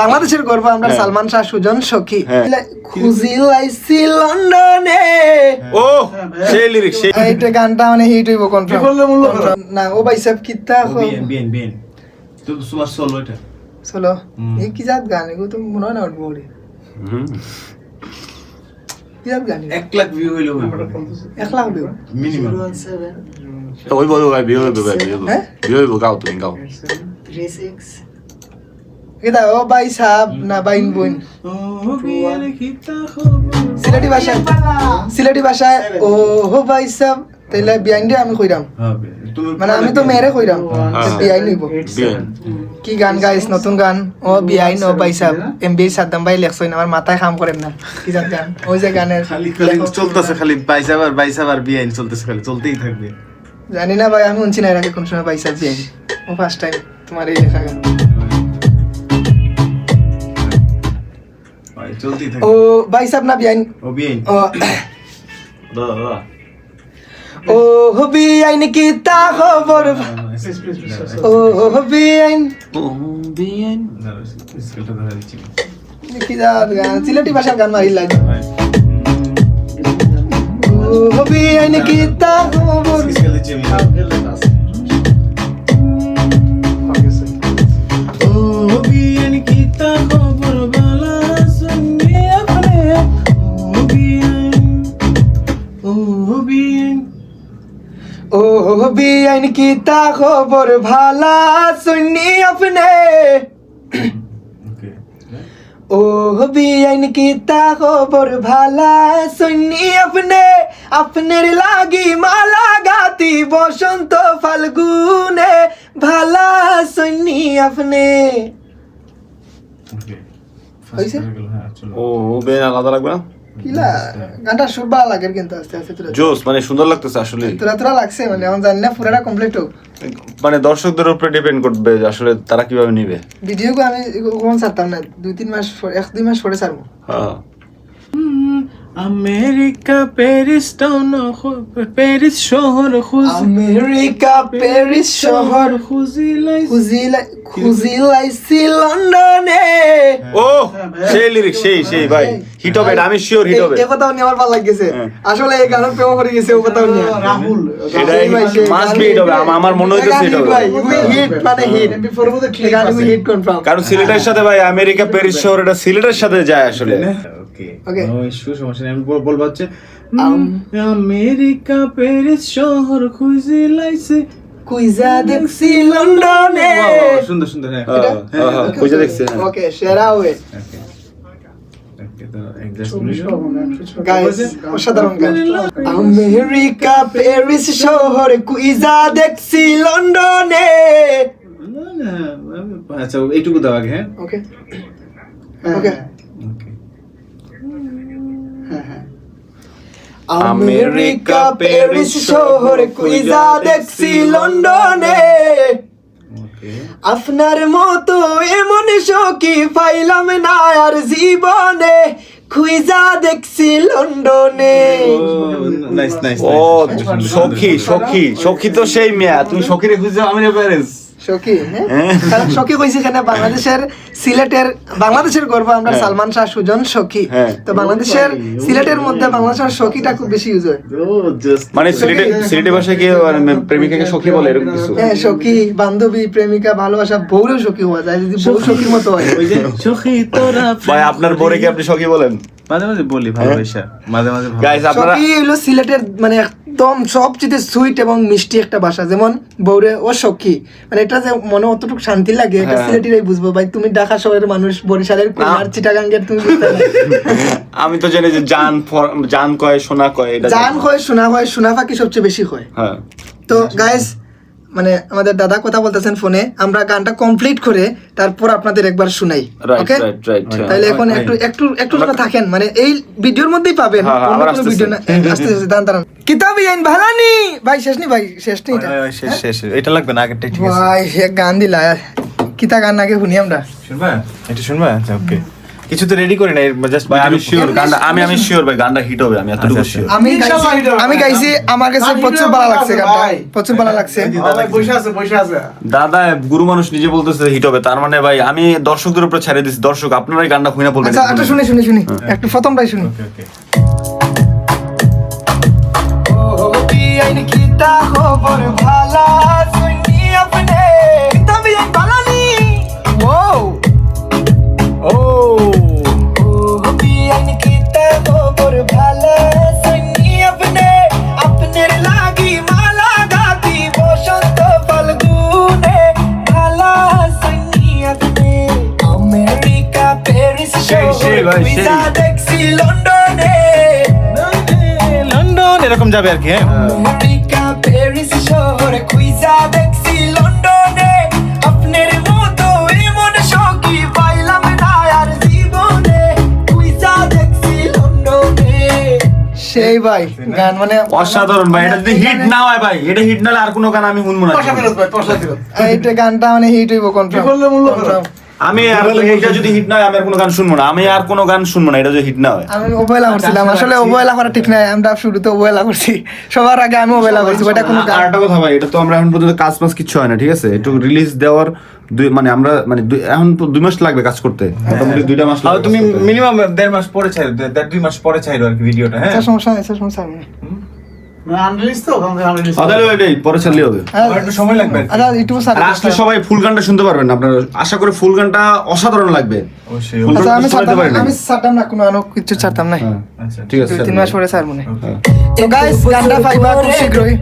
বাংলাদেশের গর্ব আমরা হ্যাঁ। সালমান শাহ সুজন সখী। হ্যাঁ। খুঁজি লাইছি লন্ডনে। ও সেই লিরিক্স সেই এইটা গানটা মানে হিট হইব কনফার্ম না ও ভাই সাহেব কিতা বিএন বিএন বিএন তো তোমার সোলো এটা? চলো এই কি জাত গান? এগুলো তো মনে হয় না উঠবো এক লাখ ভিউ হইল এক লাখ দেব মিনিমাম ওই বলো ভাই বিয়ে হইব ভাই বিয়ে হইব। হ্যাঁ? গাও তুমি গাও। কিতা ও ভাই সাহেব না বাইন বোন। সিলেটি ভাষায় সিলেটি ভাষায় ও হো ভাই সাহেব তাইলে বিয়াইন দিয়ে আমি কইরাম। মানে আমি তো মেরে কইরাম হ্যাঁ। বিয়াইন হইব। বিয়ে কি গান গাইস নতুন গান? ও বিআইন ও ভাই সাহেব এম বি সাদ্দাম ভাই লেখছই আমার মাথায় কাম করেন না। কি জাত গান? ওই যে গানের খালি খালি চলতেছে খালি বাইসাবার বাইসাবার বিআইন চলতেছে খালি চলতেই থাকবে। জানি না ভাই আমি শুনছি না এর আগে কোন সময় ভাই সাহেব বিআইন ও ফার্স্ট টাইম তোমার এই লেখা গান। ভাই, চলতেই ও থাকবে ভাই সাহেব না বিআইন। ও বিআইন। ও ও বিআইন কি তা খবর? ও বিআইন। ও বিয়ে স্কেলটা ধরা দিচ্ছি। কি জাত গান সিলেটি ভাষার গান মারি লাগে। ভাই। ও বিআইন কি তা খবর? কেন কি তা খবর ভালা? শুনি আপনি? ও বিয়াইন কি তা খবর ভালা? শুনি আপনি? আপনার লাগি মালা গাতি বসন্ত ফাল্গুনে। ভালা শুনি আপনি? ও বেন আলাদা লাগবে না? কিলা? গানটা সুর ভালো লাগে কিন্তু আস্তে আস্তে তোরা জোস মানে সুন্দর লাগতেছে আসলে। তোরা তোরা লাগছে মানে আমার জানি না পুরাটা কমপ্লিট হোক। মানে দর্শকদের উপরে ডিপেন্ড করবে আসলে তারা কীভাবে নিবে। ভিডিও আমি কখন ছাড়তাম না দুই তিন মাস এক দুই মাস পরে ছাড়বো। হ্যাঁ। আমেরিকা প্যারিস টাউন প্যারিস শহর খুঁজ আমেরিকা প্যারিস শহর খুঁজি লাইছি খুঁজি লাই- খুঁজি লাইছি লন্ডনে। ও সেই লিরিক্স সেই সেই ভাই হিট হবে আমি শিওর হিট হবে এই কথাও নিয়ে আমার ভালো লাগছে হ্যাঁ। আসলে এই গানের প্রেম করে গেছে ও কথাও নিয়ে। রাহুল এটা সেই ভাই, সেই মাস্ট বি হিট হবে আমার- আমার মনে হইতেছে হিট হবে হিট মানে হিট এই গান হিট কনফার্ম কারণ সিলেটের সাথে ভাই আমেরিকা প্যারিস শহর এটা সিলেটের সাথে যায় আসলে। ওকে Okay. নো ইস্যু সমস্যা নেই আমি বল- বলব হচ্ছে আমেরিকা প্যারিস শহর খুঁজে লাইছে কুইজা দেখছি লন্ডনে। সুন্দর সুন্দর হ্যাঁ। হ্যাঁ, হ্যাঁ, হ্যাঁ, খুঁজে দেখছি হ্যাঁ। ওকে সেরা ওয়ে। আমেরিকা প্যারিস শহর কুইজা দেখছি লন্ডনে। আচ্ছা এইটুকু দাও আগে হ্যাঁ। ওকে। ওকে। ওকে। আমেরিকা প্যারিস শহর কুইজা দেখছি লন্ডনে। আপনার মতো এমন সখী পাইলাম না আর জীবনে। খুইজা দেখছি লন্ডনে। নাইস নাইস ও সখী সখী সখী তো সেই মেয়া। তুমি সখীরে খুঁজে আমেরিকা প্যারিস? সখী হ্যাঁ? কারণ সখী কইছে এখানে বাংলাদেশের সিলেটের বাংলাদেশের গর্ব আমরা হ্যাঁ। সালমান শাহ সুজন সখী। হ্যাঁ। তো বাংলাদেশের সিলেটের মধ্যে বাংলাদেশের সখীটা খুব বেশি ইউজ হয়। মানে সিলেটে সিলেটে ভাষায় কি মানে প্রেমিকাকে বলে এরকম কিছু? হ্যাঁ সখী বান্ধবী প্রেমিকা ভালোবাসা বউরেও সখী হওয়া যায় যদি বউ সখীর মতো হয়। ওই তোরা ভাই আপনার বোরে কি আপনি সখী বলেন? মাঝে মাঝে বলি ভালোবাসা মাঝে মাঝে গাইস আপনারা সখী হলো সিলেটের মানে একদম সবচেয়ে সুইট এবং মিষ্টি একটা ভাষা। যেমন বৌরে ও সখী। মানে এটা যে মনে অতটুকু শান্তি লাগে এটা হ্যাঁ। সিলেটিরাই বুঝব। ভাই তুমি ঢাকা শহরের মানুষ বরিশালের কুমার চিটাগাঙ্গের তুমি আমি তো জানি যে জান ফর- জান কয় সোনা কয় এটা জান হয় শোনা হয় শোনা ফাঁকি সবচেয়ে বেশি হয়। হ্যাঁ। তো গাইস মানে আমাদের দাদা কথা বলতেছেন ফোনে আমরা গানটা কমপ্লিট করে তারপর আপনাদের একবার শুনাই ওকে রাইট রাইট তাহলে এখন একটু একটু একটু টাকা থাকেন মানে এই ভিডিওর মধ্যেই পাবেন হ্যাঁ, হ্যাঁ, অন্য কোনো ভিডিও না আস্তে আস্তে দাঁড়ান দাঁড়ান। কিতাবি আইন ভালানি! ভাই শেষ নি ভাই শেষ নি এটা। শেষ শেষ এটা লাগবে না আগেরটা ঠিক আছে। ভাই এক গান দিলা কিতা গান আগে শুনি আমরা। শুনবা? এটা শুনবা? আচ্ছা ওকে কিছু তো রেডি করি না জাস্ট ভাই আমি শিওর গানটা আমি আমি শিওর ভাই গানটা হিট হবে আমি এতটুকু আচ্ছা, শিওর আমি আমি গাইছি আমার কাছে প্রচুর ভালো লাগছে ভাই। গানটা। প্রচুর ভালো লাগছে। বসে আছে বসে আছে। দাদা গুরু মানুষ নিজে বলতেছে হিট হবে তার মানে ভাই আমি দর্শকদের উপরে ছেড়ে দিচ্ছি দর্শক আপনারাই গানটা খুঁজে বলবেন আচ্ছা একটা শুনি শুনি শুনি। একটু প্রথমটাই শুনি। খবর ভালা? ভিসা দেখছি লন্ডনে লন্ডন এরকম যাবে আর কি হ্যাঁ। আমেরিকা প্যারিস শহরে খুইজা দেখছি লন্ডনে আপনার মতো এমন সখী পাইলাম না আর জীবনে। খুইজা দেখছি লন্ডনে সেই ভাই গান মানে অসাধারণ ভাই এটা যদি হিট না হয় ভাই এটা হিট না হলে আর কোনো গান আমি শুনব না। পয়সা ফেরত ভাই পয়সা ফেরত। এইটা গানটা মানে হিট হইব কনফার্ম কি বললে মূল্য? আমি আর এটা যদি হিট না হয় আমি আর কোনো গান শুনব না। আমি আর কোনো গান শুনব না এটা যদি হিট না হয়। আমি অবহেলা করছিলাম আসলে অবহেলা করা ঠিক নাই। আমরা শুরুতে অবহেলা করছি সবার আগে আমি অবহেলা করছি ওটা কোনো গান আর একটা কথা ভাই এটা তো আমরা এখন পর্যন্ত কাজ মাস কিছু হয় না ঠিক আছে? একটু রিলিজ দেওয়ার দুই মানে আমরা মানে এখন তো দুই মাস লাগবে কাজ করতে। মোটামুটি দুইটা মাস আর লাগবে তুমি মিনিমাম দেড় মাস পরে দেড় দুই মাস পরে ছাইরো আর কি ভিডিওটা হ্যাঁ? আচ্ছা, সমস্যা সমস্যা সবাই ফুল গানটা শুনতে পারবেন আপনারা আশা করি ফুল গানটা অসাধারণ লাগবে। আচ্ছা আমি ছাড়তাম না কোনো আনো কিছু ছাড়তাম না হ্যাঁ আচ্ছা ঠিক আছে তিন মাস পরে স্যার মনে তো গাইস গানটা পাইবা খুব শীঘ্রই